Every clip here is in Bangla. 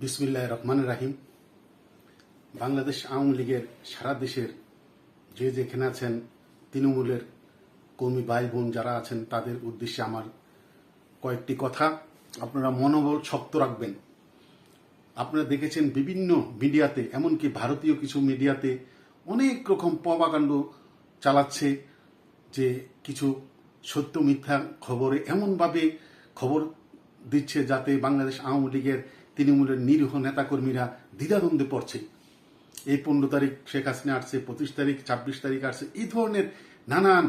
বিসমিল্লাহ রহমান রাহিম। বাংলাদেশ আওয়ামী লীগের সারা দেশের যে যেখানে আছেন তৃণমূলের কর্মী ভাই বোন যারা আছেন, তাদের উদ্দেশ্যে আমার কয়েকটি কথা। আপনারা মনোবল শক্ত রাখবেন। আপনারা দেখেছেন বিভিন্ন মিডিয়াতে, এমনকি ভারতীয় কিছু মিডিয়াতে অনেক রকম পবাকাণ্ড চালাচ্ছে যে কিছু সত্য মিথ্যা খবরে এমনভাবে খবর দিচ্ছে যাতে বাংলাদেশ আওয়ামী লীগের তৃণমূলের নিরীহ নেতাকর্মীরা দ্বিধাদ্বন্দ্বে পড়ছে। এই পনেরো তারিখ শেখ হাসিনা আসছে, পঁচিশ তারিখ, ছাব্বিশ তারিখ আসছে, এই ধরনের নানান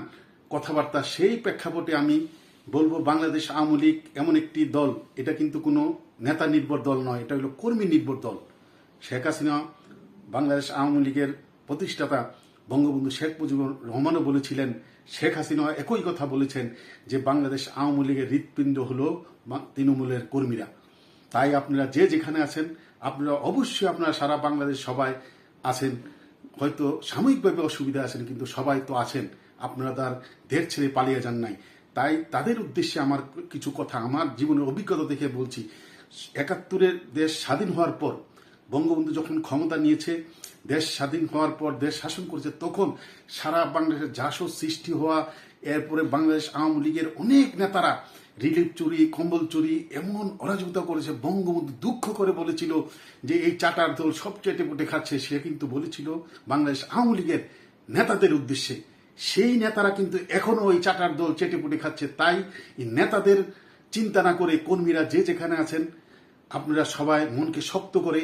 কথাবার্তা সেই প্রেক্ষাপটে আমি বলব বাংলাদেশ আওয়ামী লীগ এমন একটি দল। এটা কিন্তু কোনো নেতা নির্ভর দল নয়, এটা হলো কর্মী নির্ভর দল। শেখ হাসিনা বাংলাদেশ আওয়ামী লীগের প্রতিষ্ঠাতা বঙ্গবন্ধু শেখ মুজিবুর রহমানও বলেছিলেন, শেখ হাসিনা একই কথা বলেছেন যে বাংলাদেশ আওয়ামী লীগের হৃৎপিণ্ড হল তৃণমূলের কর্মীরা। তাই আপনারা যে যেখানে আছেন, আপনারা অবশ্যই আপনারা সারা বাংলাদেশ সবাই আছেন। হয়তো সাময়িকভাবে অসুবিধা আছেন, কিন্তু সবাই তো আছেন। আপনারা তার ধের ছেড়ে পালিয়ে যান নাই। তাই তাদের উদ্দেশ্যে আমার কিছু কথা, আমার জীবনের অভিজ্ঞতা দেখে বলছি, একাত্তরের দেশ স্বাধীন হওয়ার পর বঙ্গবন্ধু যখন ক্ষমতা নিয়েছে, দেশ স্বাধীন হওয়ার পর, দেশ শাসন করেছে, তখন সারা বাংলাদেশের জাসদ সৃষ্টি হওয়া, এরপরে বাংলাদেশ আওয়ামী লীগের অনেক নেতারা রিলিফ চুরি, কম্বল চুরি, এমন অরাজকতা করেছে, বঙ্গবন্ধু দুঃখ করে বলেছিল যে এই চাটার দল সব চেটে খাচ্ছে। সে কিন্তু বলেছিল বাংলাদেশ আওয়ামী লীগের নেতাদের উদ্দেশ্যে। সেই নেতারা কিন্তু এখনও ওই চাটার দল চেটে পুটে খাচ্ছে। তাই নেতাদের চিন্তা না করে কর্মীরা যে যেখানে আছেন, আপনারা সবাই মনকে শক্ত করে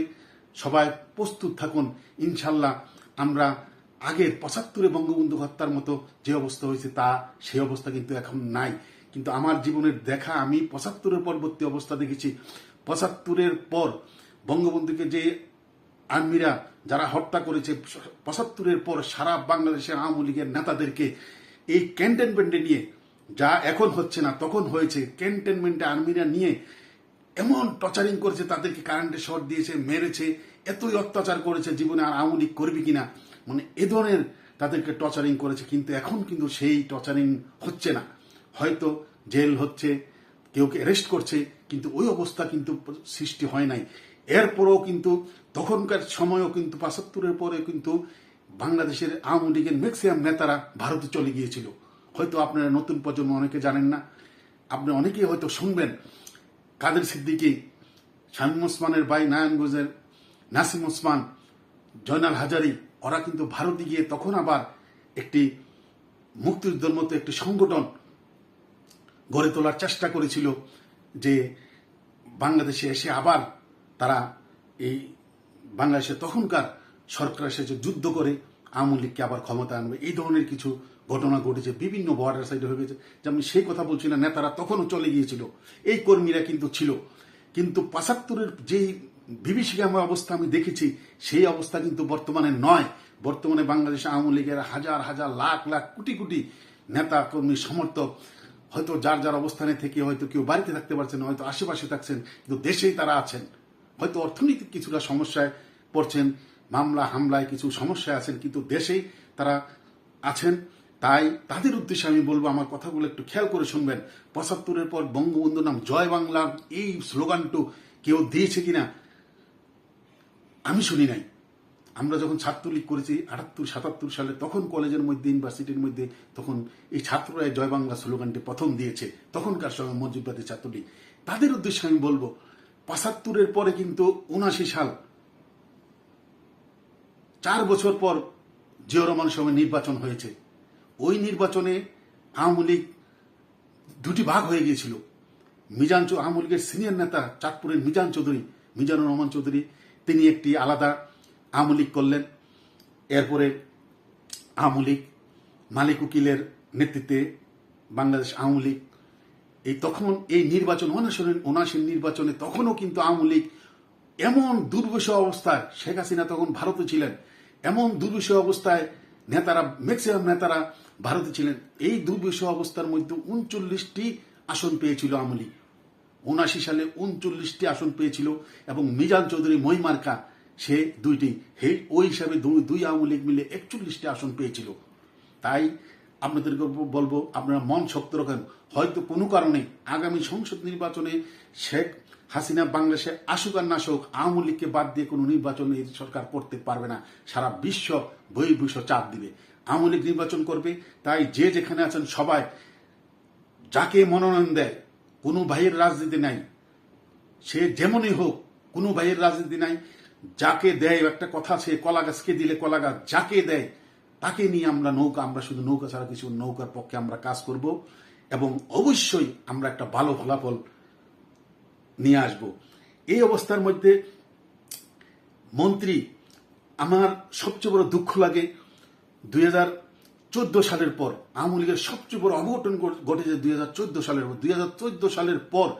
সবাই প্রস্তুত থাকুন, ইনশাল্লাহ আমরা আগের পঁচাত্তরে বঙ্গবন্ধু হত্যার মতো যে অবস্থা হয়েছে তা, সেই অবস্থা কিন্তু এখন নাই। কিন্তু আমার জীবনের দেখা আমি পঁচাত্তরের পরবর্তী অবস্থা দেখেছি। পঁচাত্তরের পর বঙ্গবন্ধুকে যে আর্মিরা যারা হত্যা করেছে, পঁচাত্তরের পর সারা বাংলাদেশের আওয়ামী লীগের নেতাদেরকে এই ক্যান্টনমেন্টে নিয়ে যা এখন হচ্ছে না, তখন হয়েছে ক্যান্টনমেন্টে আর্মিরা নিয়ে এমন টর্চারিং করেছে, তাদেরকে কারেন্টে শর্ট দিয়েছে, মেরেছে, এতই অত্যাচার করেছে জীবনে আর আওয়ামী লীগ করবি কিনা? মানে এ ধরনের তাদেরকে টর্চারিং করেছে, কিন্তু এখন কিন্তু সেই টর্চারিং হচ্ছে না। হয়তো জেল হচ্ছে কেউকে অ্যারেস্ট করছে, কিন্তু ওই অবস্থা কিন্তু সৃষ্টি হয় নাই। এরপরেও কিন্তু তখনকার সময়ও কিন্তু পঁচাত্তরের পরে কিন্তু বাংলাদেশের আওয়ামী লীগের ম্যাক্সিমাম নেতারা ভারতে চলে গিয়েছিল। হয়তো আপনারা নতুন প্রজন্ম অনেকে জানেন না। আপনি অনেকেই হয়তো শুনবেন কাদের সিদ্দিকি, শামীম ওসমানের ভাই নারায়ণগঞ্জের নাসিম ওসমান, জয়নাল হাজারি, ওরা কিন্তু ভারতে গিয়ে তখন আবার একটি মুক্তিযুদ্ধের মতো একটি সংগঠন গড়ে তোলার চেষ্টা করেছিল যে বাংলাদেশে এসে আবার তারা এই বাংলাদেশে তখনকার সরকার এসেছে যুদ্ধ করে আওয়ামী লীগকে আবার ক্ষমতা আনবে। এই ধরনের কিছু ঘটনা ঘটেছে, বিভিন্ন বর্ডার সাইডে হয়ে গেছে। যেমন সেই কথা বলছি না, নেতারা তখনও চলে গিয়েছিল। এই কর্মীরা কিন্তু ছিল। কিন্তু পাঁচাত্তরের যেই বিভীষিকাময় অবস্থা আমি দেখেছি, সেই অবস্থা কিন্তু বর্তমানে নয়। বর্তমানে বাংলাদেশ আওয়ামী লীগের হাজার হাজার, লাখ লাখ, কোটি কোটি নেতা, কর্মী, সমর্থক, হয়তো যার যার অবস্থানে থেকে হয়তো কেউ বাড়িতে থাকতে পারছেন হয়তো আশেপাশে থাকছেন, কিন্তু দেশেই তারা আছেন। হয়তো অর্থনৈতিক কিছুটা সমস্যায় পড়ছেন, মামলা, হামলায় কিছু সমস্যায় আছেন, কিন্তু দেশেই তারা আছেন। তাই তাদের উদ্দেশ্যে আমি বলব আমার কথাগুলো একটু খেয়াল করে শুনবেন। পঁচাত্তরের পর বঙ্গবন্ধু নাম জয় বাংলা, এই স্লোগানটু কেউ দিয়েছে কিনা, আমি শুনি নাই। আমরা যখন ছাত্রলীগ করেছি, আটাত্তর, সাতাত্তর সালে তখন কলেজের মধ্যে, ইউনিভার্সিটির মধ্যে তখন এই ছাত্ররা জয় বাংলা স্লোগানটি প্রথম দিয়েছে, তখনকার সময় মসজিদবাদী ছাত্রলীগ তাদের উদ্দেশ্যে আমি বলব, পঁচাত্তরের পরে কিন্তু উনাশি সাল, চার বছর পর জিয়া রহমান সময় নির্বাচন হয়েছে। ওই নির্বাচনে আওয়ামী লীগ দুটি ভাগ হয়ে গিয়েছিল। মিজান আওয়ামী লীগের সিনিয়র নেতা চাঁদপুরের মিজান চৌধুরী, মিজানুর রহমান চৌধুরী, তিনি একটি আলাদা আওয়ামী লীগ করলেন। এরপরে আওয়ামী লীগ মালিক উকিলের নেতৃত্বে বাংলাদেশ আওয়ামী লীগ। এই তখন এই নির্বাচন অনাসনের অনাসীন নির্বাচনে তখনও কিন্তু আওয়ামী লীগ এমন দুর্বিষ অবস্থায় শেখ হাসিনা তখন ভারতে ছিলেন। এমন দুর্বিষ অবস্থায় নেতারা ম্যাক্সিমাম নেতারা ভারতে ছিলেন। এই দুর্বিষহ অবস্থার মধ্যে উনচল্লিশটি আসন পেয়েছিল আমলি উনাশি সালে উনচল্লিশটি আসন পেয়েছিল এবং মিজান চৌধুরী মহিমার্কা সে দুইটি। হে, ওই হিসাবে দুই আওয়ামী লীগ মিলে একচল্লিশটি আসন পেয়েছিল। তাই আপনাদেরকে বলব, আপনারা মন শক্ত রাখেন। হয়তো কোনো কারণে আগামী সংসদ নির্বাচনে শেখ হাসিনা বাংলাদেশে আসুক আর না আসুক, আওয়ামী লীগকে বাদ দিয়ে কোনো নির্বাচন এই সরকার করতে পারবে না। সারা বিশ্ব বহির্বিশ্ব চাপ দিবে। আওয়ামী লীগ নির্বাচন করবে, তাই যে যেখানে আছেন সবাই যাকে মনোনয়ন দেয়, কোনো ভাইয়ের রাজনীতি নাই। সে যেমনই হোক, কোনো ভাইয়ের রাজনীতি নাই। যাকে দেয় একটা কথা আছে কলা গাছকে দিলে কলা গাছ, যাকে দেয় তাকে নিয়ে আমরা নৌকা, আমরা শুধু নৌকা ছাড়া কিছু নৌকার পক্ষে আমরা কাজ করব এবং অবশ্যই আমরা একটা ভালো ফলাফল নিয়ে আসব। এই অবস্থার মধ্যে মন্ত্রী, আমার সবচেয়ে বড় দুঃখ লাগে, দুই চোদ্দ সালের পর, আওয়ামী লীগের সবচেয়ে বড় অঘটন ঘট- ঘটেছে দুই হাজার চোদ্দ সালের পর, দুই হাজার চোদ্দ সালের পর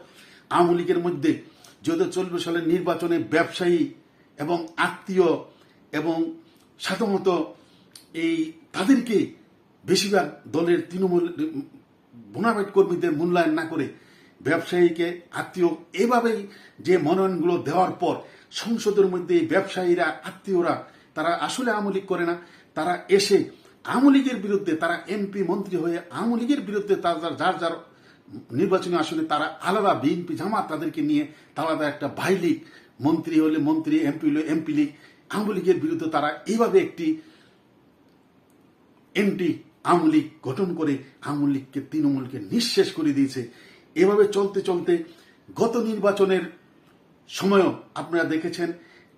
আওয়ামী লীগের মধ্যে দুই চোদ্দ সালের নির্বাচনে ব্যবসায়ী এবং আত্মীয় এবং সাধারণত এই তাদেরকে বেশিরভাগ দলের তৃণমূল বোনাফাইড কর্মীদের মূল্যায়ন না করে ব্যবসায়ীকে আত্মীয় এভাবেই যে মনোনয়নগুলো দেওয়ার পর সংসদের মধ্যে ব্যবসায়ীরা, আত্মীয়রা, তারা আসলে আওয়ামী লীগ করে না। তারা এসে আওয়ামী লীগের বিরুদ্ধে, তারা এমপি, মন্ত্রী হয়ে আওয়ামী লীগের বিরুদ্ধে তারা যার- যার নির্বাচনী আসলে তারা আলাদা বিএনপি জামাত তাদেরকে নিয়ে আলাদা একটা ভাই লীগ মন্ত্রী হলে মন্ত্রী, এমপি হলে এমপি লীগ, আওয়ামী লীগের বিরুদ্ধে তারা এইভাবে একটি এনটি আওয়ামী গঠন করে আওয়ামী তৃণমূলকে নিঃশেষ করে দিয়েছে। এভাবে চলতে চলতে গত নির্বাচনের সময়ও আপনারা দেখেছেন,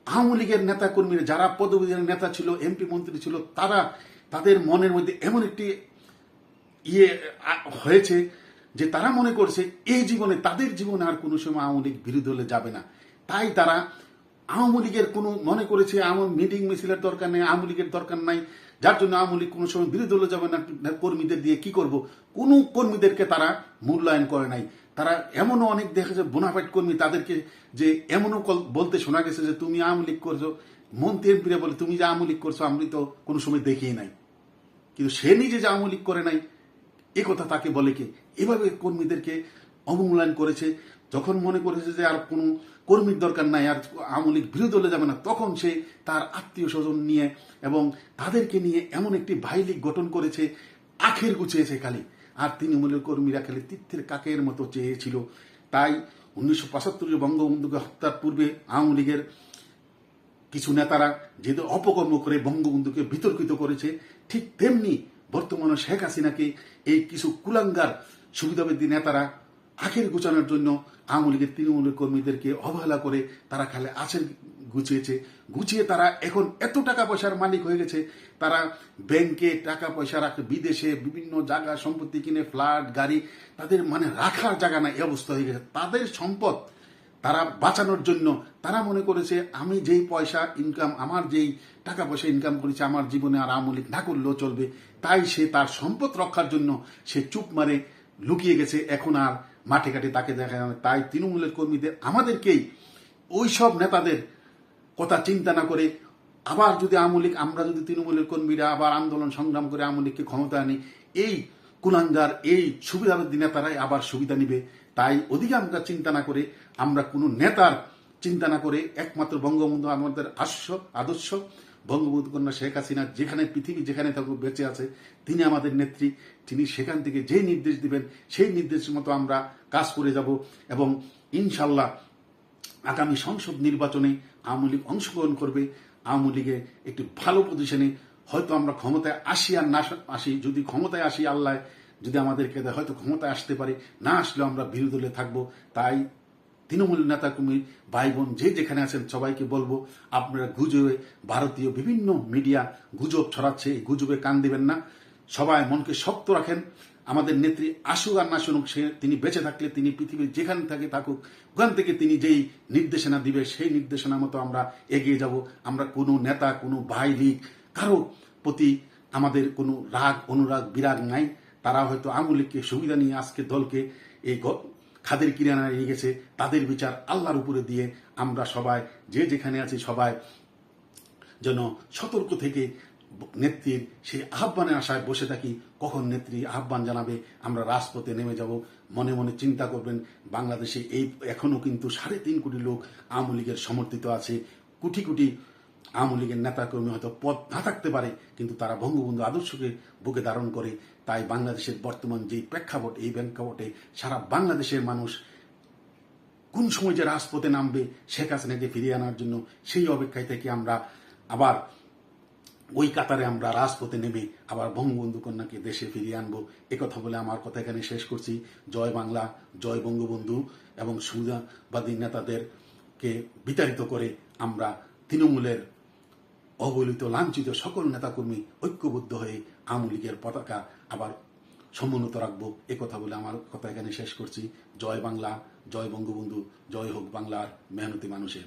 আওয়ামী লীগের নেতা কর্মীরা যারা পদবীর নেতা ছিল এমপি মন্ত্রী ছিল, তারা তাদের মনের মধ্যে এমন একটি ইয়ে হয়েছে যে তারা মনে করছে, এই জীবনে, তাদের জীবনে আর কোনো সময় আওয়ামী লীগ বিরোধী হলে যাবে না। তাই তারা আওয়ামী লীগের কোনো মনে করেছে আমার মিটিং মিছিলের দরকার নেই, আওয়ামী লীগের দরকার নাই, যার জন্য আওয়ামী লীগ কোনো সময় বিরোধী হলে যাবে না, কর্মীদের দিয়ে কি করব? কোনো কর্মীদেরকে তারা মূল্যায়ন করে নাই। তারা এমনও অনেক দেখেছে বোনাফাইট কর্মী তাদেরকে যে এমনও বলতে শোনা গেছে যে তুমি আওয়ামী লীগ করছ, মন্ত্রী এমপিরা বলে তুমি যে আওয়ামী লীগ করছ, আমি তো কোনো সময় দেখিয়ে নাই। কিন্তু সে নিজে যে আওয়ামী লীগ করে নাই, এ কথা তাকে বলে কে? এভাবে কর্মীদেরকে অবমূল্যায়ন করেছে। যখন মনে করেছে যে আর কোনো কর্মীর দরকার নাই আর আওয়ামী লীগ বিরোধী হলে যাবে না, তখন সে তার আত্মীয় স্বজন নিয়ে এবং তাদেরকে নিয়ে এমন একটি ভাই লীগ গঠন করেছে, আখের গুছিয়েছে খালি। আর তৃণমূলের কর্মীরা খালি তীর্থের কাকের মতো চেয়েছিল। তাই উনিশশো পঁচাত্তরের বঙ্গবন্ধুকে হত্যার পূর্বে আওয়ামী লীগের কিছু নেতারা যেহেতু অপকর্ম করে বঙ্গবন্ধুকে বিতর্কিত করেছে, ঠিক তেমনি বর্তমানে শেখ হাসিনাকে এই কিছু কুলাঙ্গার সুবিধাবাদী নেতারা আখের গুছানোর জন্য আওয়ামী লীগের তৃণমূলের কর্মীদেরকে অবহেলা করে তারা খালে আছেন, গুছিয়েছে। গুছিয়ে তারা এখন এত টাকা পয়সার মালিক হয়ে গেছে, তারা ব্যাংকে টাকা পয়সা রাখে, বিদেশে বিভিন্ন জায়গা সম্পত্তি কিনে, ফ্ল্যাট, গাড়ি, তাদের মানে রাখার জায়গা না এই অবস্থা হয়ে গেছে। তাদের সম্পদ তারা বাঁচানোর জন্য তারা মনে করেছে, আমি যেই পয়সা ইনকাম আমার যেই টাকা পয়সা ইনকাম করেছে, আমার জীবনে আর আমলি না করলেও চলবে, তাই সে তার সম্পদ রক্ষার জন্য সে চুপ মারে লুকিয়ে গেছে। এখন আর মাঠে ঘাটে তাকে দেখা যায়। তাই তৃণমূলের কর্মীদের, আমাদেরকেই ওই সব নেতাদের কথা চিন্তা না করে আবার যদি আমলিক আমরা যদি তৃণমূলের কর্মীরা আবার আন্দোলন সংগ্রাম করে আওয়ামী লীগকে ক্ষমতা আনি, এই কুলাঙ্গার, এই সুবিধাবাদী নেতারাই আবার সুবিধা নিবে। তাই অধিকে আমরা চিন্তা না করে আমরা কোনো নেতার চিন্তা না করে একমাত্র বঙ্গবন্ধু আমাদের আদর্শ আদর্শ বঙ্গবন্ধু কন্যা শেখ হাসিনা যেখানে পৃথিবী যেখানে থাকুক, বেঁচে আছে, তিনি আমাদের নেত্রী, তিনি সেখান থেকে যে নির্দেশ দিবেন, সেই নির্দেশ মতো আমরা কাজ করে যাব এবং ইনশাল্লাহ আগামী সংসদ নির্বাচনে আওয়ামী লীগ অংশগ্রহণ করবে। আওয়ামী লীগে একটি ভালো পজিশনে হয়তো আমরা ক্ষমতায় আসি আর না আসি, যদি ক্ষমতায় আসি আল্লাহ, যদি আমাদেরকে হয়তো ক্ষমতায় আসতে পারে, না আসলে আমরা বিরোধী দলে থাকব, তাই তৃণমূল নেতা কর্মী ভাই বোন যে যেখানে আছেন, সবাইকে বলব, আপনারা গুজবে ভারতীয় বিভিন্ন মিডিয়া গুজব ছড়াচ্ছে, এই গুজবে কান দিবেন না। সবাই মনকে শক্ত রাখেন। আমাদের নেত্রী আসুক আর না শুনুক সে তিনি বেঁচে থাকলে, তিনি পৃথিবীর যেখানে থাকে থাকুক, ওখান থেকে তিনি যেই নির্দেশনা দিবে, সেই নির্দেশনা মতো আমরা এগিয়ে যাব। আমরা কোনো নেতা, কোনো ভাই লীগ কারও প্রতি আমাদের কোনো রাগ, অনুরাগ, বিরাগ নাই। তারা হয়তো আওয়ামী লীগকে সুবিধা নিয়ে আজকে দলকে এই খাদের কিরানা নিয়ে গেছে, তাদের বিচার আল্লাহর উপরে দিয়ে আমরা সবাই, যে যেখানে আছি সবাই যেন সতর্ক থেকে নেত্রীর সেই আহ্বানের আশায় বসে থাকি। কখন নেত্রী আহ্বান জানাবে? আমরা রাজপথে নেমে যাব। মনে মনে চিন্তা করবেন, বাংলাদেশে এই এখনও কিন্তু সাড়ে তিন কোটি লোক আওয়ামী লীগের সমর্থিত আছে। কোটি কোটি আওয়ামী লীগের নেতাকর্মী হয়তো পদ না থাকতে পারে, কিন্তু তারা বঙ্গবন্ধু আদর্শকে বুকে ধারণ করে। তাই বাংলাদেশের বর্তমান যেই প্রেক্ষাপট, এই প্রেক্ষাপটে সারা বাংলাদেশের মানুষ কোন সময় যে রাজপথে নামবে, শেখ হাসিনাকে ফিরিয়ে আনার জন্য সেই অপেক্ষায় থেকে আমরা আবার ওই কাতারে আমরা রাজপথে নেমে আবার বঙ্গবন্ধু কন্যাকে দেশে ফিরিয়ে আনব। একথা বলে আমার কথা এখানে শেষ করছি। জয় বাংলা, জয় বঙ্গবন্ধু এবং সুবিধাবাদী নেতাদেরকে বিতাড়িত করে আমরা তৃণমূলের অবহেলিত, লাঞ্ছিত সকল নেতাকর্মী ঐক্যবদ্ধ হয়ে আওয়ামী লীগের পতাকা আবার সমুন্নত রাখব। কথা বলে আমার কথা এখানে শেষ করছি। জয় বাংলা, জয় বঙ্গবন্ধু, জয় হোক বাংলার মেহনতি মানুষের।